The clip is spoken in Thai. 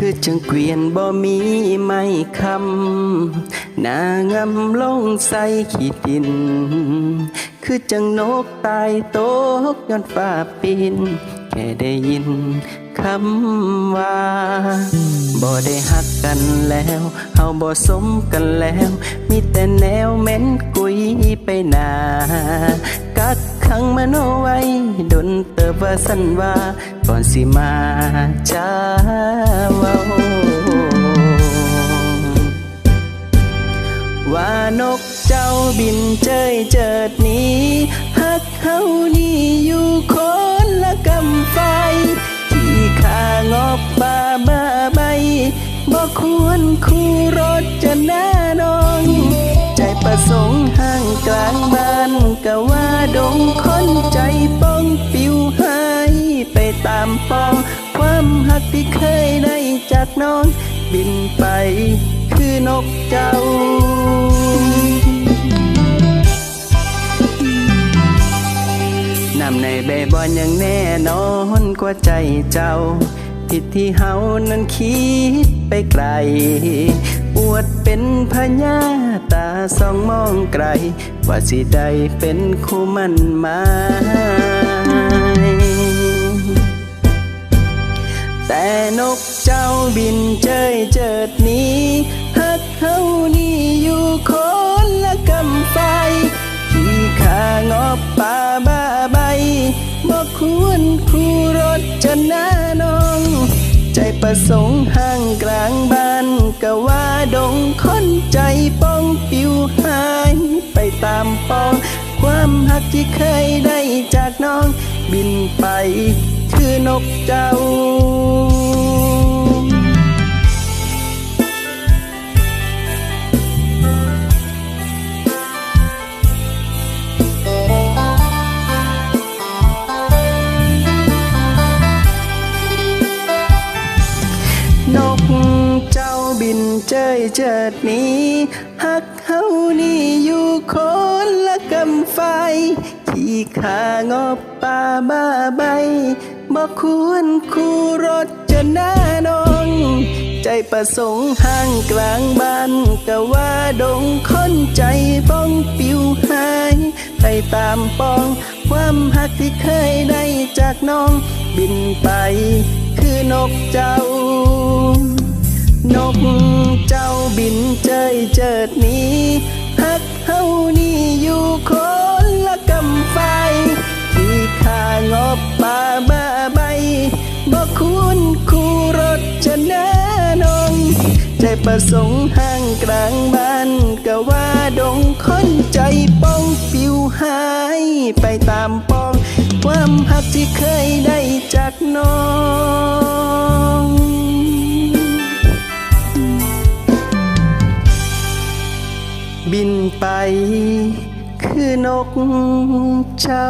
คือจังเกวียนบ่มีไม้คำนางำลงใส่ขี้ดิน คือจังนกตายตกย้อนฟ้าปินแค่ได้ยินคำว่าบ่ได้หักกันแล้วเฮาบ่สมกันแล้ว มีแต่แนวเม็นกุยไปหนากักขังมันไว้ดนเติบว่าสันว่าก่อนสิมาจ้า บินเจยเจิดหนี้ฮักเฮานี่อยู่คนละกำไฟ ที่ข้างอบบ้าบ้าใบบ่ควรคู่รถจะแน่นอนใจประสงค์ห่างกลางบ้านก็ว่าดงคนใจป้องปิวหายไปตามปอง ความหักที่เคยได้จากน้อง บินไปคือนกเจ้า บบอนยังแน่นอนกว่าใจเจ้า ผิดที่เฮานั้นคิดไปไกล อวดเป็นพญาตาสองมองไกล ว่าสิได้เป็นคู่มันหมายแต่นกเจ้าบินเจยเจิด วรคู่รถจะน้านอง ใจประสงค์ห่างกลางบ้านก็ว่าดงคนใจป้องปิวหายไปตามปอง ความหักที่เคยได้จากน้อง บินไปคือนกเจ้า เจยเจิดนี้ฮักเฮานี่อยู่คนละกำไฟ ที่ขางอบป่าบ้าใบบ่ควรคู่รถจะหน้านอง ใจประสงค์ห่างกลางบ้านก็ว่าดงค้นใจบ้องปิวหายไปตามปอง ความหักที่เคยได้จากน้อง บินไปคือนกเจ้า เจยเจิดหนี้ฮักเฮานี่อยู่คนละกำไฟ ที่ข้างอบป่าบ้าใบบ่ควรคู่รถจะแน่นองใจประสงค์ห่างกลางบ้านก็ว่าดงคนใจป้องปิวหายไปตามปอง ความหักที่เคยได้จากน้อง ไป คือนกเจ้า